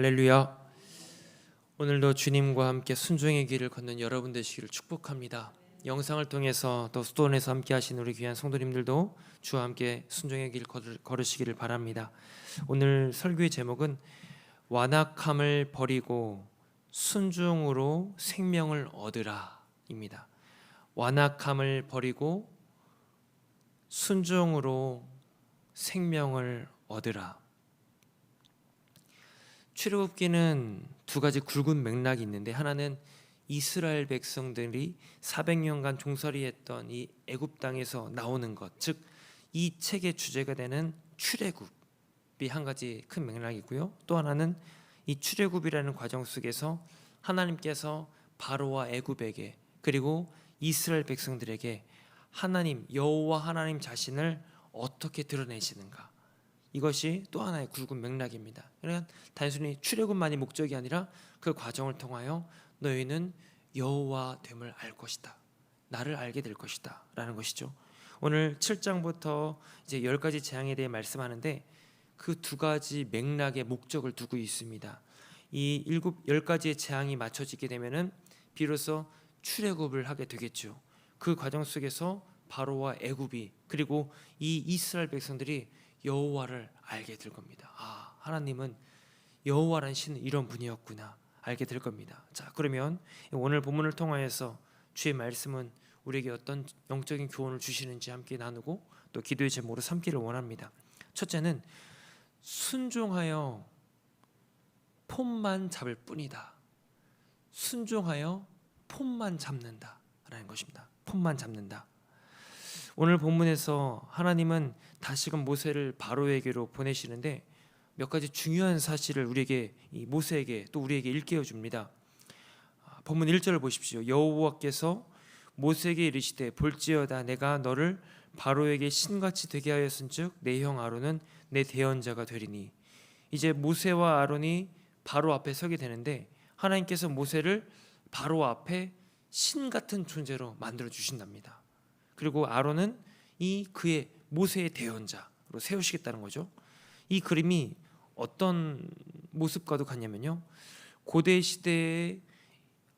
할렐루야. 오늘도 주님과 함께 순종의 길을 걷는 여러분 되시기를 축복합니다. 영상을 통해서 또 수도원에서 함께 하신 우리 귀한 성도님들도 주와 함께 순종의 길 걸으시기를 바랍니다. 오늘 설교의 제목은 완악함을 버리고 순종으로 생명을 얻으라입니다. 완악함을 버리고 순종으로 생명을 얻으라. 출애굽기는 두 가지 굵은 맥락이 있는데 하나는 이스라엘 백성들이 400년간 종살이했던 이 애굽 땅에서 나오는 것, 즉 이 책의 주제가 되는 출애굽이 한 가지 큰 맥락이고요. 또 하나는 이 출애굽이라는 과정 속에서 하나님께서 바로와 애굽에게 그리고 이스라엘 백성들에게 하나님 여호와 하나님 자신을 어떻게 드러내시는가 이것이 또 하나의 굵은 맥락입니다. 그러니까 단순히 출애굽만이 목적이 아니라 그 과정을 통하여 너희는 여호와 됨을 알 것이다. 나를 알게 될 것이다라는 것이죠. 오늘 7장부터 이제 열 가지 재앙에 대해 말씀하는데 그 두 가지 맥락의 목적을 두고 있습니다. 이 일곱 열 가지의 재앙이 맞춰지게 되면은 비로소 출애굽을 하게 되겠죠. 그 과정 속에서 바로와 애굽이 그리고 이 이스라엘 백성들이 여호와를 알게 될 겁니다. 아, 하나님은 여호와라는 신은 이런 분이었구나 알게 될 겁니다. 자, 그러면 오늘 본문을 통하여서 주의 말씀은 우리에게 어떤 영적인 교훈을 주시는지 함께 나누고 또 기도의 제목으로 삼기를 원합니다. 첫째는 순종하여 폼만 잡을 뿐이다. 순종하여 폼만 잡는다라는 것입니다. 폼만 잡는다. 오늘 본문에서 하나님은 다시금 모세를 바로에게로 보내시는데 몇 가지 중요한 사실을 우리에게 이 모세에게 또 우리에게 일깨워 줍니다. 아, 본문 1절을 보십시오. 여호와께서 모세에게 이르시되 볼지어다 내가 너를 바로에게 신같이 되게 하였은즉 내 형 아론은 내 대언자가 되리니 이제 모세와 아론이 바로 앞에 서게 되는데 하나님께서 모세를 바로 앞에 신 같은 존재로 만들어 주신답니다. 그리고 아론은 이 그의 모세의 대언자로 세우시겠다는 거죠. 이 그림이 어떤 모습과도 같냐면요. 고대 시대의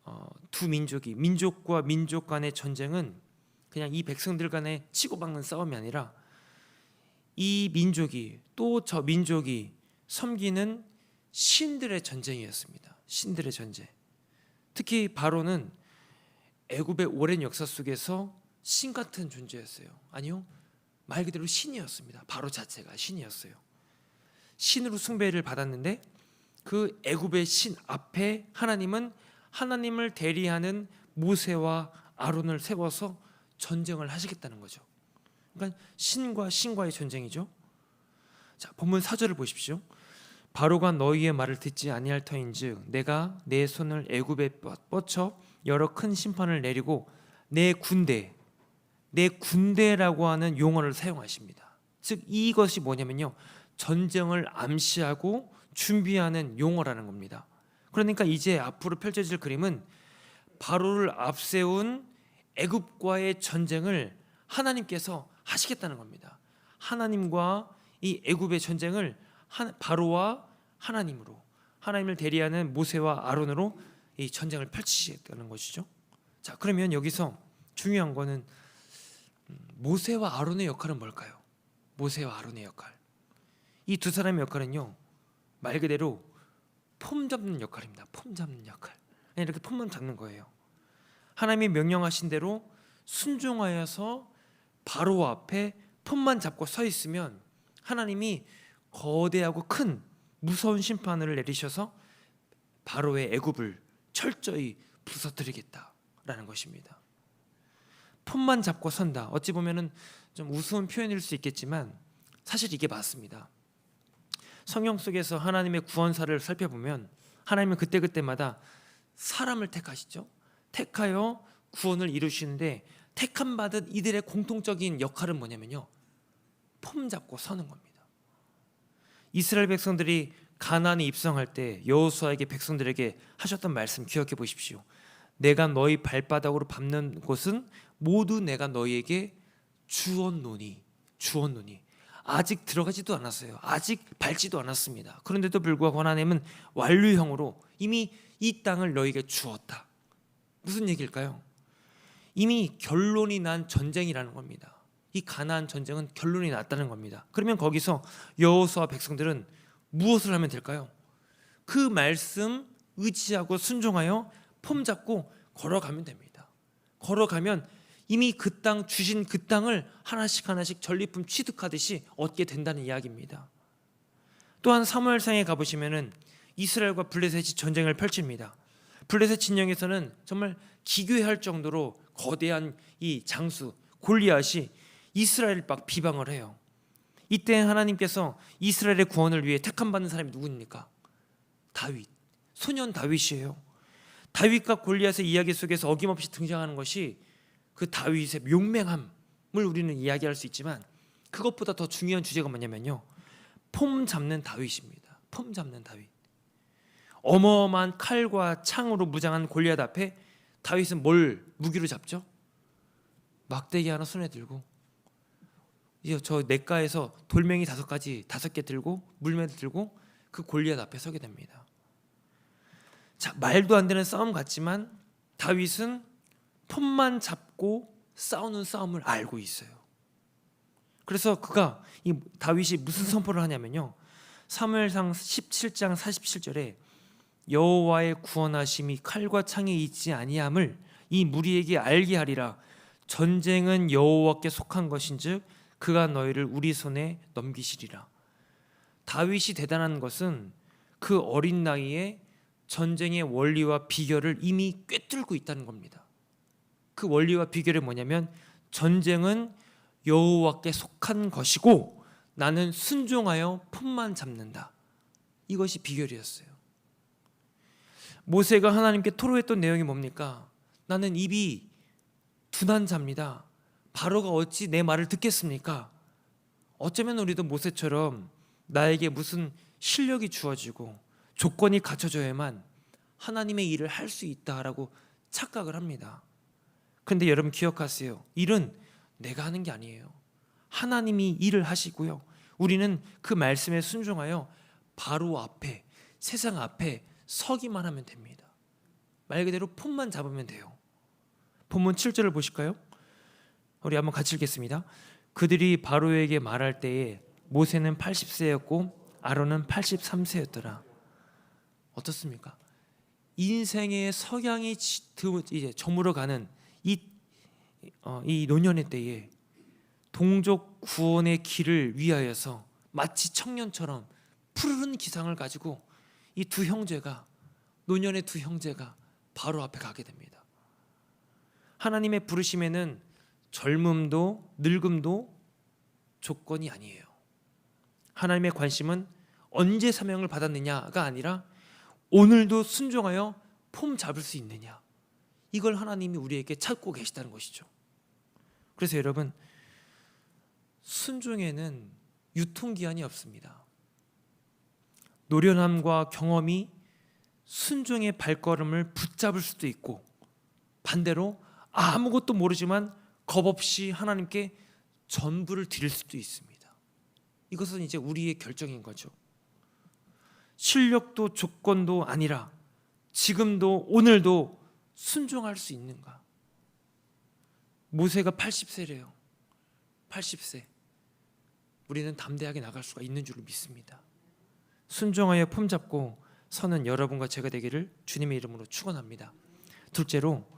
어, 두 민족이 민족과 민족 간의 전쟁은 그냥 이 백성들 간의 치고받는 싸움이 아니라 이 민족이 또 저 민족이 섬기는 신들의 전쟁이었습니다. 신들의 전쟁. 특히 바로는 애굽의 오랜 역사 속에서 신 같은 존재였어요. 아니요. 말 그대로 신이었습니다. 바로 자체가 신이었어요. 신으로 숭배를 받았는데 그 애굽의 신 앞에 하나님은 하나님을 대리하는 모세와 아론을 세워서 전쟁을 하시겠다는 거죠. 그러니까 신과 신과의 전쟁이죠. 자, 본문 4절을 보십시오. 바로가 너희의 말을 듣지 아니할 터인즉 내가 내 손을 애굽에 뻗쳐 여러 큰 심판을 내리고 내 군대 내 군대라고 하는 용어를 사용하십니다. 즉 이것이 뭐냐면요. 전쟁을 암시하고 준비하는 용어라는 겁니다. 그러니까 이제 앞으로 펼쳐질 그림은 바로를 앞세운 애굽과의 전쟁을 하나님께서 하시겠다는 겁니다. 하나님과 이 애굽의 전쟁을 한- 바로와 하나님으로 하나님을 대리하는 모세와 아론으로 이 전쟁을 펼치시겠다는 것이죠. 자, 그러면 여기서 중요한 거는 음, 모세와 아론의 역할은 뭘까요? 모세와 아론의 역할. 이 두 사람의 역할은요. 말 그대로 폼 잡는 역할입니다. 폼 잡는 역할. 이렇게 폼만 잡는 거예요. 하나님이 명령하신 대로 순종하여서 바로 앞에 폼만 잡고 서 있으면 하나님이 거대하고 큰 무서운 심판을 내리셔서 바로의 애굽을 철저히 부서뜨리겠다라는 것입니다. 폼만 잡고 선다. 어찌 보면은 좀 우스운 표현일 수 있겠지만 사실 이게 맞습니다. 성경 속에서 하나님의 구원사를 살펴보면 하나님은 그때 그때마다 사람을 택하시죠. 택하여 구원을 이루시는데 택함 받은 이들의 공통적인 역할은 뭐냐면요. 폼 잡고 서는 겁니다. 이스라엘 백성들이 가나안에 입성할 때 여호수아에게 백성들에게 하셨던 말씀 기억해 보십시오. 내가 너희 발바닥으로 밟는 곳은 모두 내가 너희에게 주었노니 주었노니 아직 들어가지도 않았어요. 아직 밟지도 않았습니다. 그런데도 불구하고 하나님은 완료형으로 이미 이 땅을 너에게 주었다. 무슨 얘기일까요? 이미 결론이 난 전쟁이라는 겁니다. 이 가나안 전쟁은 결론이 났다는 겁니다. 그러면 거기서 여호수아 백성들은 무엇을 하면 될까요? 그 말씀 의지하고 순종하여 폼 잡고 걸어가면 됩니다. 걸어가면 이미 그 땅 주신 그 땅을 하나씩 하나씩 전리품 취득하듯이 얻게 된다는 이야기입니다. 또한 사무엘상에 가 보시면은 이스라엘과 블레셋이 전쟁을 펼칩니다. 블레셋 진영에서는 정말 기괴할 정도로 거대한 이 장수 골리앗이 이스라엘을 막 비방을 해요. 이때 하나님께서 이스라엘의 구원을 위해 택함 받는 사람이 누구입니까? 다윗. 소년 다윗이에요. 다윗과 골리앗의 이야기 속에서 어김없이 등장하는 것이 그 다윗의 용맹함을 우리는 이야기할 수 있지만 그것보다 더 중요한 주제가 뭐냐면요. 폼 잡는 다윗입니다. 폼 잡는 다윗. 어마어마한 칼과 창으로 무장한 골리앗 앞에 다윗은 뭘 무기로 잡죠? 막대기 하나 손에 들고 저 냇가에서 돌멩이 다섯 가지 다섯 개 들고 물매를 들고 그 골리앗 앞에 서게 됩니다. 자 말도 안 되는 싸움 같지만 다윗은 폼만 잡고 싸우는 싸움을 알고 있어요. 그래서 그가 이 다윗이 무슨 선포를 하냐면요. 사무엘상 17장 47절에 여호와의 구원하심이 칼과 창에 있지 아니함을 이 무리에게 알게 하리라 전쟁은 여호와께 속한 것인즉 그가 너희를 우리 손에 넘기시리라 다윗이 대단한 것은 그 어린 나이에 전쟁의 원리와 비결을 이미 꿰뚫고 있다는 겁니다. 그 원리와 비결이 뭐냐면 전쟁은 여호와께 속한 것이고 나는 순종하여 품만 잡는다. 이것이 비결이었어요. 모세가 하나님께 토로했던 내용이 뭡니까? 나는 입이 둔한 자입니다. 바로가 어찌 내 말을 듣겠습니까? 어쩌면 우리도 모세처럼 나에게 무슨 실력이 주어지고 조건이 갖춰져야만 하나님의 일을 할 수 있다라고 착각을 합니다. 근데 여러분 기억하세요. 일은 내가 하는 게 아니에요. 하나님이 일을 하시고요. 우리는 그 말씀에 순종하여 바로 앞에 세상 앞에 서기만 하면 됩니다. 말 그대로 폼만 잡으면 돼요. 본문 7절을 보실까요? 우리 한번 같이 읽겠습니다. 그들이 바로에게 말할 때에 모세는 80세였고 아론은 83세였더라. 어떻습니까? 인생의 석양이 이제 저물어가는 이, 어, 이 노년의 때에 동족 구원의 길을 위하여서 마치 청년처럼 푸르른 기상을 가지고 이 두 형제가 노년의 두 형제가 바로 앞에 가게 됩니다. 하나님의 부르심에는 젊음도 늙음도 조건이 아니에요. 하나님의 관심은 언제 사명을 받았느냐가 아니라 오늘도 순종하여 폼 잡을 수 있느냐. 이걸 하나님이 우리에게 찾고 계시다는 것이죠. 그래서 여러분 순종에는 유통기한이 없습니다. 노련함과 경험이 순종의 발걸음을 붙잡을 수도 있고 반대로 아무것도 모르지만 겁 없이 하나님께 전부를 드릴 수도 있습니다. 이것은 이제 우리의 결정인 거죠. 실력도 조건도 아니라 지금도 오늘도 순종할 수 있는가? 모세가 80세래요. 80세. 우리는 담대하게 나갈 수가 있는 줄로 믿습니다. 순종하여 품 잡고 서는 여러분과 제가 되기를 주님의 이름으로 축원합니다. 둘째로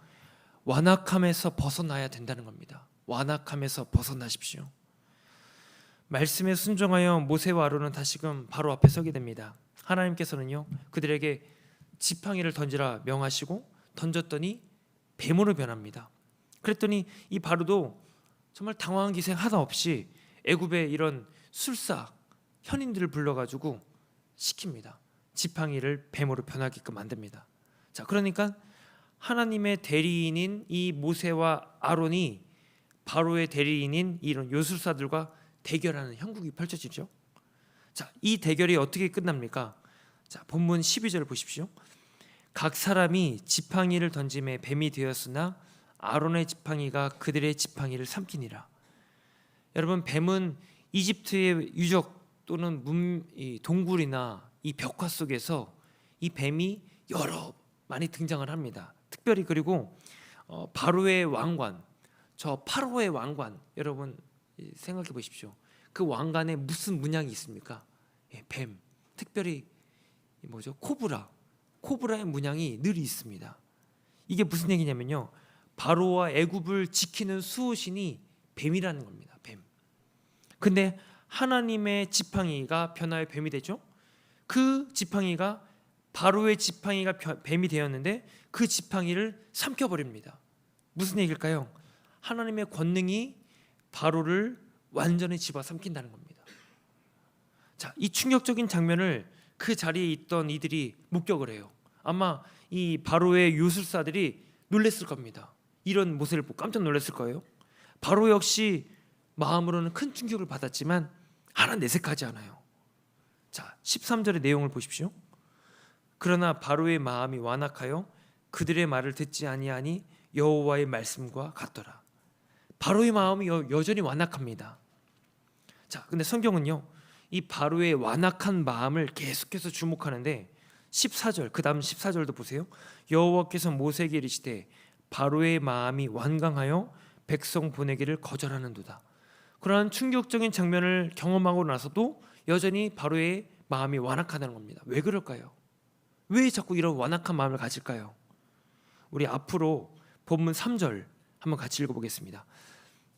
완악함에서 벗어나야 된다는 겁니다. 완악함에서 벗어나십시오. 말씀에 순종하여 모세와 아론은 다시금 바로 앞에 서게 됩니다. 하나님께서는요 그들에게 지팡이를 던지라 명하시고 던졌더니 뱀으로 변합니다. 그랬더니 이 바로도 정말 당황한 기생 하나 없이 애굽의 이런 술사 현인들을 불러가지고 시킵니다. 지팡이를 뱀으로 변하게끔 만듭니다. 자, 그러니까 하나님의 대리인인 이 모세와 아론이 바로의 대리인인 이런 요술사들과 대결하는 형국이 펼쳐지죠. 자, 이 대결이 어떻게 끝납니까? 자, 본문 12절 보십시오. 각 사람이 지팡이를 던짐에 뱀이 되었으나 아론의 지팡이가 그들의 지팡이를 삼키니라. 여러분 뱀은 이집트의 유적 또는 문, 이 동굴이나 이 벽화 속에서 이 뱀이 여러 많이 등장을 합니다. 특별히 그리고 어, 바로의 왕관, 저 파로의 왕관 여러분 이, 생각해 보십시오. 그 왕관에 무슨 문양이 있습니까? 예, 뱀. 특별히 이 뭐죠? 코브라. 코브라의 문양이 늘 있습니다. 이게 무슨 얘기냐면요. 바로와 애굽을 지키는 수호신이 뱀이라는 겁니다. 뱀. 근데 하나님의 지팡이가 변화의 뱀이 되죠. 그 지팡이가 바로의 지팡이가 벼- 뱀이 되었는데 그 지팡이를 삼켜 버립니다. 무슨 얘기일까요? 하나님의 권능이 바로를 완전히 집어삼킨다는 겁니다. 자, 이 충격적인 장면을 그 자리에 있던 이들이 목격을 해요. 아마 이 바로의 요술사들이 놀랬을 겁니다. 이런 모습을 보고 깜짝 놀랐을 거예요. 바로 역시 마음으로는 큰 충격을 받았지만 하나 내색하지 않아요. 자, 13절의 내용을 보십시오. 그러나 바로의 마음이 완악하여 그들의 말을 듣지 아니하니 여호와의 말씀과 같더라. 바로의 마음이 여, 여전히 완악합니다. 자, 근데 성경은요. 이 바로의 완악한 마음을 계속해서 주목하는데 14절 그다음 14절도 보세요. 여호와께서 모세에게 이르시되 바로의 마음이 완강하여 백성 보내기를 거절하는도다. 그러한 충격적인 장면을 경험하고 나서도 여전히 바로의 마음이 완악하다는 겁니다. 왜 그럴까요? 왜 자꾸 이런 완악한 마음을 가질까요? 우리 앞으로 본문 3절 한번 같이 읽어보겠습니다.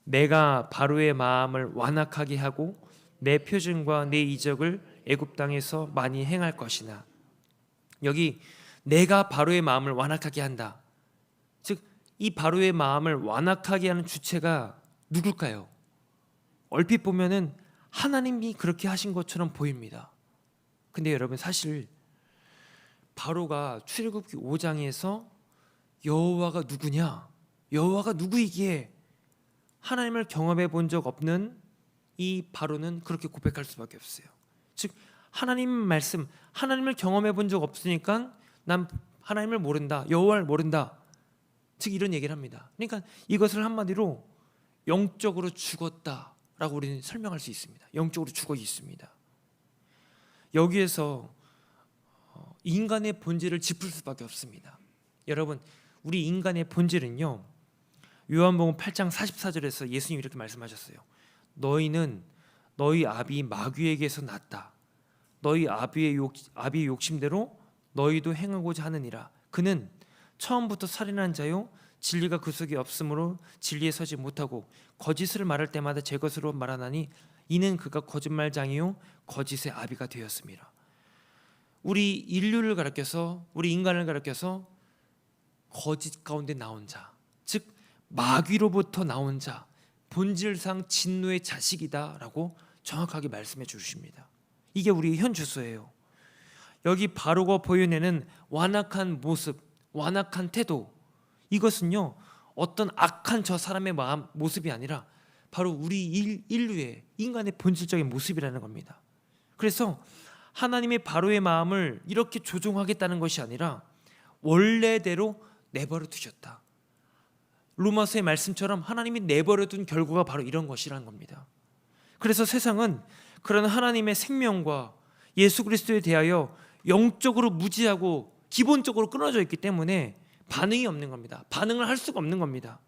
내가 바로의 마음을 완악하게 하고 내 표준과 내 이적을 애굽 땅에서 많이 행할 것이나 여기 내가 바로의 마음을 완악하게 한다. 즉 이 바로의 마음을 완악하게 하는 주체가 누굴까요? 얼핏 보면은 하나님이 그렇게 하신 것처럼 보입니다. 근데 여러분 사실 바로가 출애굽기 5장에서 여호와가 누구냐? 여호와가 누구이기에 하나님을 경험해 본 적 없는 이 바로는 그렇게 고백할 수밖에 없어요. 즉 하나님 말씀, 하나님을 경험해 본 적 없으니까 난 하나님을 모른다, 여호와를 모른다. 즉 이런 얘기를 합니다. 그러니까 이것을 한마디로 영적으로 죽었다라고 우리는 설명할 수 있습니다. 영적으로 죽어 있습니다. 여기에서 어, 인간의 본질을 짚을 수밖에 없습니다. 여러분, 우리 인간의 본질은요. 요한복음 8장 44절에서 예수님 이렇게 말씀하셨어요. 너희는 너희 아비 마귀에게서 났다. 너희 아비의 욕 아비의 욕심대로 너희도 행하고자 하느니라. 그는 처음부터 살인한 자요 진리가 그 속에 없으므로 진리에 서지 못하고 거짓을 말할 때마다 제 것으로 말하나니 이는 그가 거짓말장이요 거짓의 아비가 되었습니다. 우리 인류를 가르쳐서 우리 인간을 가르쳐서 거짓 가운데 나온 자, 즉 마귀로부터 나온 자, 본질상 진노의 자식이다라고 정확하게 말씀해 주십니다. 이게 우리의 현 주소예요. 여기 바로가 보여내는 완악한 모습, 완악한 태도, 이것은요 어떤 악한 저 사람의 마음 모습이 아니라 바로 우리 일, 인류의 인간의 본질적인 모습이라는 겁니다. 그래서 하나님의 바로의 마음을 이렇게 조종하겠다는 것이 아니라 원래대로 내버려 두셨다. 로마서의 말씀처럼 하나님이 내버려 둔 결과가 바로 이런 것이라는 겁니다. 그래서 세상은 그런 하나님의 생명과 예수 그리스도에 대하여 영적으로 무지하고 기본적으로 끊어져 있기 때문에 반응이 없는 겁니다. 반응을 할 수가 없는 겁니다.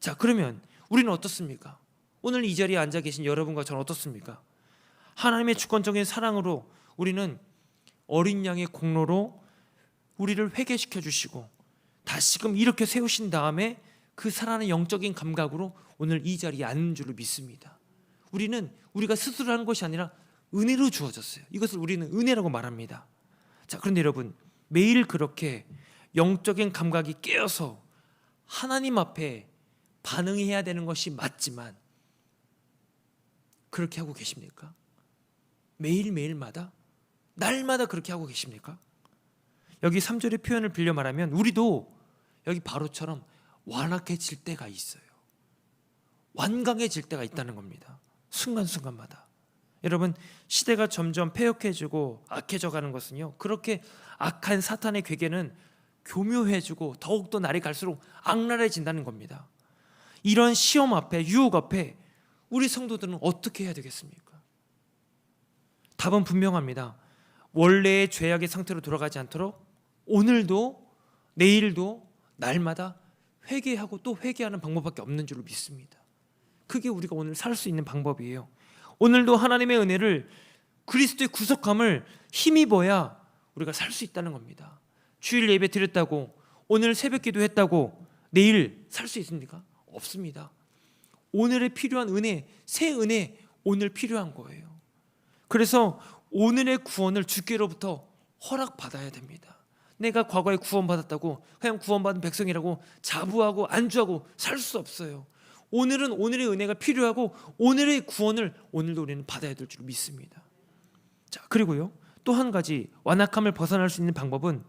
자, 그러면 우리는 어떻습니까? 오늘 이 자리에 앉아 계신 여러분과 저는 어떻습니까? 하나님의 주권적인 사랑으로 우리는 어린 양의 공로로 우리를 회개시켜 주시고 다시금 이렇게 세우신 다음에 그 살아나는 영적인 감각으로 오늘 이 자리에 앉는 줄을 믿습니다. 우리는 우리가 스스로 하는 것이 아니라 은혜로 주어졌어요. 이것을 우리는 은혜라고 말합니다. 자, 그런데 여러분 매일 그렇게 영적인 감각이 깨어서 하나님 앞에 반응해야 되는 것이 맞지만 그렇게 하고 계십니까? 매일매일마다 날마다 그렇게 하고 계십니까? 여기 3절의 표현을 빌려 말하면 우리도 여기 바로처럼 완악해질 때가 있어요. 완강해질 때가 있다는 겁니다. 순간순간마다. 여러분 시대가 점점 폐역해지고 악해져 가는 것은요. 그렇게 악한 사탄의 괴계는 교묘해지고 더욱더 날이 갈수록 악랄해진다는 겁니다. 이런 시험 앞에 유혹 앞에 우리 성도들은 어떻게 해야 되겠습니까? 답은 분명합니다. 원래의 죄악의 상태로 돌아가지 않도록 오늘도 내일도 날마다 회개하고 또 회개하는 방법밖에 없는 줄로 믿습니다. 그게 우리가 오늘 살 수 있는 방법이에요. 오늘도 하나님의 은혜를 그리스도의 구속함을 힘입어야 우리가 살 수 있다는 겁니다. 주일 예배 드렸다고 오늘 새벽 기도했다고 내일 살 수 있습니까? 없습니다. 오늘에 필요한 은혜, 새 은혜 오늘 필요한 거예요. 그래서 오늘의 구원을 주께로부터 허락받아야 됩니다. 내가 과거에 구원받았다고 그냥 구원받은 백성이라고 자부하고 안주하고 살 수 없어요. 오늘은 오늘의 은혜가 필요하고 오늘의 구원을 오늘도 우리는 받아야 될 줄 믿습니다. 자, 그리고요. 또 한 가지 완악함을 벗어날 수 있는 방법은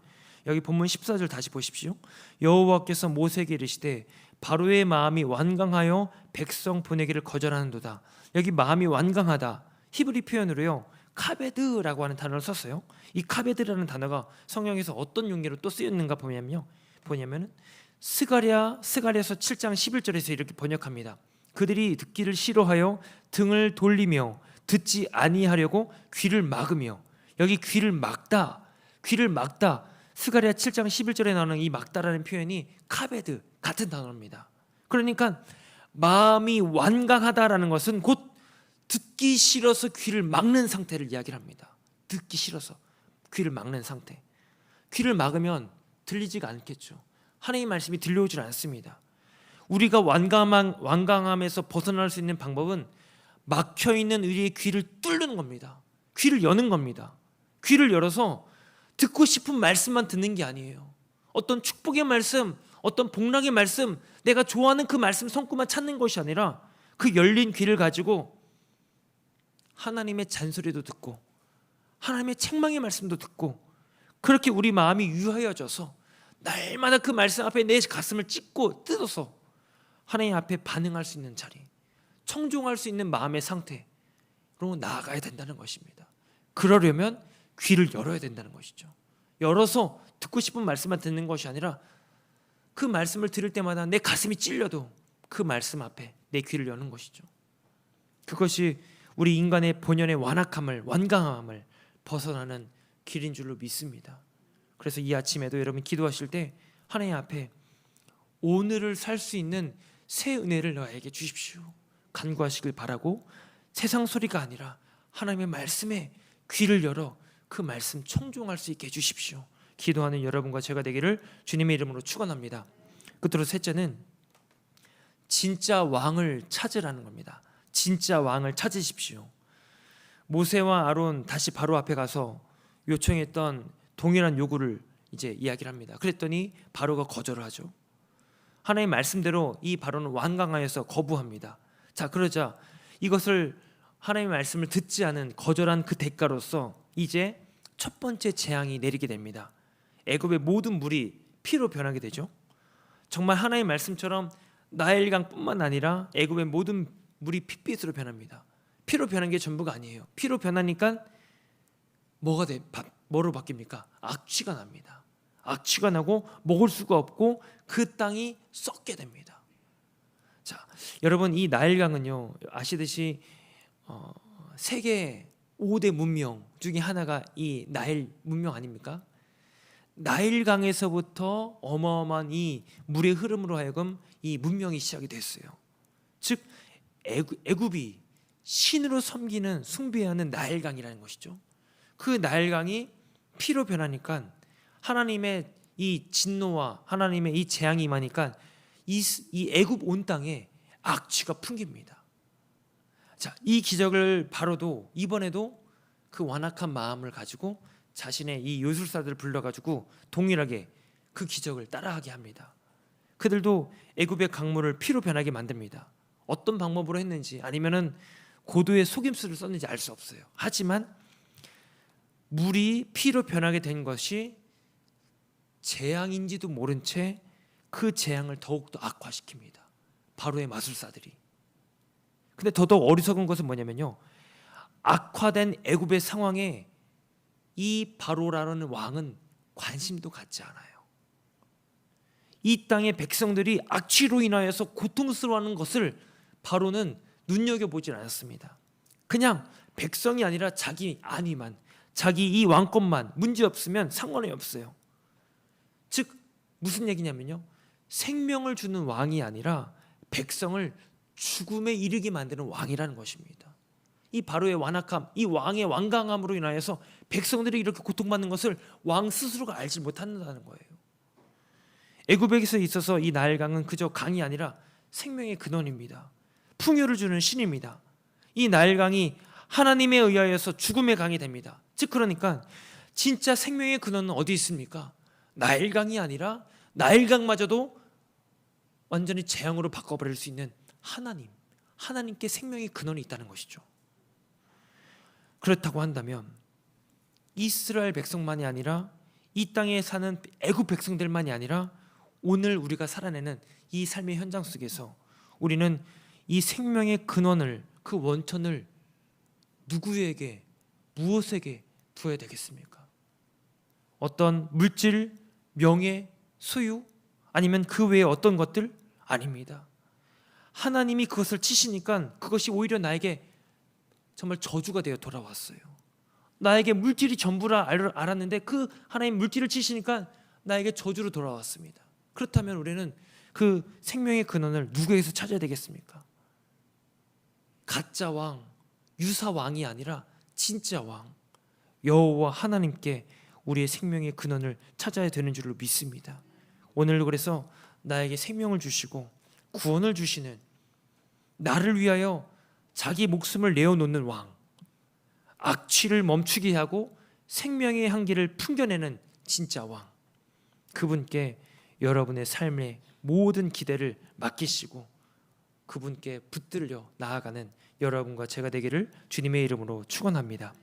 여기 본문 14절 다시 보십시오. 여호와께서 모세에게 이르시되 바로의 마음이 완강하여 백성 보내기를 거절하는도다. 여기 마음이 완강하다. 히브리 표현으로요. 카베드라고 하는 단어를 썼어요. 이 카베드라는 단어가 성경에서 어떤 용례로 또 쓰였는가 보면요. 보냐면은 스가랴 스가랴서 7장 11절에서 이렇게 번역합니다. 그들이 듣기를 싫어하여 등을 돌리며 듣지 아니하려고 귀를 막으며 여기 귀를 막다 귀를 막다 스가랴 7장 11절에 나오는 이 막다라는 표현이 카베드 같은 단어입니다. 그러니까 마음이 완강하다라는 것은 곧 듣기 싫어서 귀를 막는 상태를 이야기를 합니다. 듣기 싫어서 귀를 막는 상태. 귀를 막으면 들리지가 않겠죠. 하나님의 말씀이 들려오질 않습니다. 우리가 완강함, 완강함에서 벗어날 수 있는 방법은 막혀 있는 우리의 귀를 뚫는 겁니다. 귀를 여는 겁니다. 귀를 열어서 듣고 싶은 말씀만 듣는 게 아니에요. 어떤 축복의 말씀, 어떤 복락의 말씀, 내가 좋아하는 그 말씀 손꼽만 찾는 것이 아니라 그 열린 귀를 가지고 하나님의 잔소리도 듣고 하나님의 책망의 말씀도 듣고 그렇게 우리 마음이 유하여져서 날마다 그 말씀 앞에 내 가슴을 찢고 뜯어서 하나님 앞에 반응할 수 있는 자리, 청종할 수 있는 마음의 상태로 나아가야 된다는 것입니다. 그러려면 귀를 열어야 된다는 것이죠. 열어서 듣고 싶은 말씀만 듣는 것이 아니라 그 말씀을 들을 때마다 내 가슴이 찔려도 그 말씀 앞에 내 귀를 여는 것이죠. 그것이 우리 인간의 본연의 완악함을 완강함을 벗어나는 길인 줄로 믿습니다. 그래서 이 아침에도 여러분 기도하실 때 하나님 앞에 오늘을 살 수 있는 새 은혜를 나에게 주십시오. 간구하시길 바라고 세상 소리가 아니라 하나님의 말씀에 귀를 열어 그 말씀 청종할 수 있게 해 주십시오. 기도하는 여러분과 제가 되기를 주님의 이름으로 축원합니다. 끝으로 셋째는 진짜 왕을 찾으라는 겁니다. 진짜 왕을 찾으십시오. 모세와 아론 다시 바로 앞에 가서 요청했던 동일한 요구를 이제 이야기를 합니다. 그랬더니 바로가 거절을 하죠. 하나님 말씀대로 이 바로는 완강하여서 거부합니다. 자, 그러자 이것을 하나님의 말씀을 듣지 않은 거절한 그 대가로서 이제 첫 번째 재앙이 내리게 됩니다. 애굽의 모든 물이 피로 변하게 되죠. 정말 하나님의 말씀처럼 나일강뿐만 아니라 애굽의 모든 물이 핏빛으로 변합니다. 피로 변한 게 전부가 아니에요. 피로 변하니까 뭐가 돼? 바, 뭐로 바뀝니까? 악취가 납니다. 악취가 나고 먹을 수가 없고 그 땅이 썩게 됩니다. 자, 여러분 이 나일강은요 아시듯이 어, 세계 5대 문명 중에 하나가 이 나일 문명 아닙니까? 나일강에서부터 어마어마한 이 물의 흐름으로 하여금 이 문명이 시작이 됐어요. 즉 애굽, 애굽이 신으로 섬기는 숭배하는 나일강이라는 것이죠. 그 나일강이 피로 변하니까 하나님의 이 진노와 하나님의 이 재앙이 임하니까 이, 이 애굽 온 땅에 악취가 풍깁니다. 자, 이 기적을 바로도 이번에도 그 완악한 마음을 가지고 자신의 이 요술사들을 불러가지고 동일하게 그 기적을 따라하게 합니다. 그들도 애굽의 강물을 피로 변하게 만듭니다. 어떤 방법으로 했는지 아니면은 고도의 속임수를 썼는지 알 수 없어요. 하지만 물이 피로 변하게 된 것이 재앙인지도 모른 채 그 재앙을 더욱더 악화시킵니다. 바로의 마술사들이. 근데 더더욱 어리석은 것은 뭐냐면요. 악화된 애굽의 상황에 이 바로라는 왕은 관심도 갖지 않아요. 이 땅의 백성들이 악취로 인하여서 고통스러워하는 것을 바로는 눈여겨 보질 않았습니다. 그냥 백성이 아니라 자기 안위만 자기 이 왕권만 문제 없으면 상관이 없어요. 즉 무슨 얘기냐면요. 생명을 주는 왕이 아니라 백성을 죽음에 이르게 만드는 왕이라는 것입니다. 이 바로의 완악함, 이 왕의 완강함으로 인하여서 백성들이 이렇게 고통받는 것을 왕 스스로가 알지 못한다는 거예요. 애굽에서 있어서 이 나일강은 그저 강이 아니라 생명의 근원입니다. 풍요를 주는 신입니다. 이 나일강이 하나님에 의하여서 죽음의 강이 됩니다. 즉 그러니까 진짜 생명의 근원은 어디 있습니까? 나일강이 아니라 나일강마저도 완전히 재앙으로 바꿔버릴 수 있는 하나님, 하나님께 생명의 근원이 있다는 것이죠. 그렇다고 한다면 이스라엘 백성만이 아니라 이 땅에 사는 애굽 백성들만이 아니라 오늘 우리가 살아내는 이 삶의 현장 속에서 우리는 이 생명의 근원을 그 원천을 누구에게 무엇에게 두어야 되겠습니까? 어떤 물질, 명예, 소유 아니면 그 외에 어떤 것들 아닙니다. 하나님이 그것을 치시니까 그것이 오히려 나에게 정말 저주가 되어 돌아왔어요. 나에게 물질이 전부라 알- 알았는데 그 하나님 물질을 치시니까 나에게 저주로 돌아왔습니다. 그렇다면 우리는 그 생명의 근원을 누구에서 찾아야 되겠습니까? 가짜 왕, 유사 왕이 아니라 진짜 왕. 여호와 하나님께 우리의 생명의 근원을 찾아야 되는 줄로 믿습니다. 오늘 그래서 나에게 생명을 주시고 구원을 주시는 나를 위하여 자기 목숨을 내어놓는 왕, 악취를 멈추게 하고 생명의 향기를 풍겨내는 진짜 왕, 그분께 여러분의 삶의 모든 기대를 맡기시고 그분께 붙들려 나아가는 여러분과 제가 되기를 주님의 이름으로 축원합니다.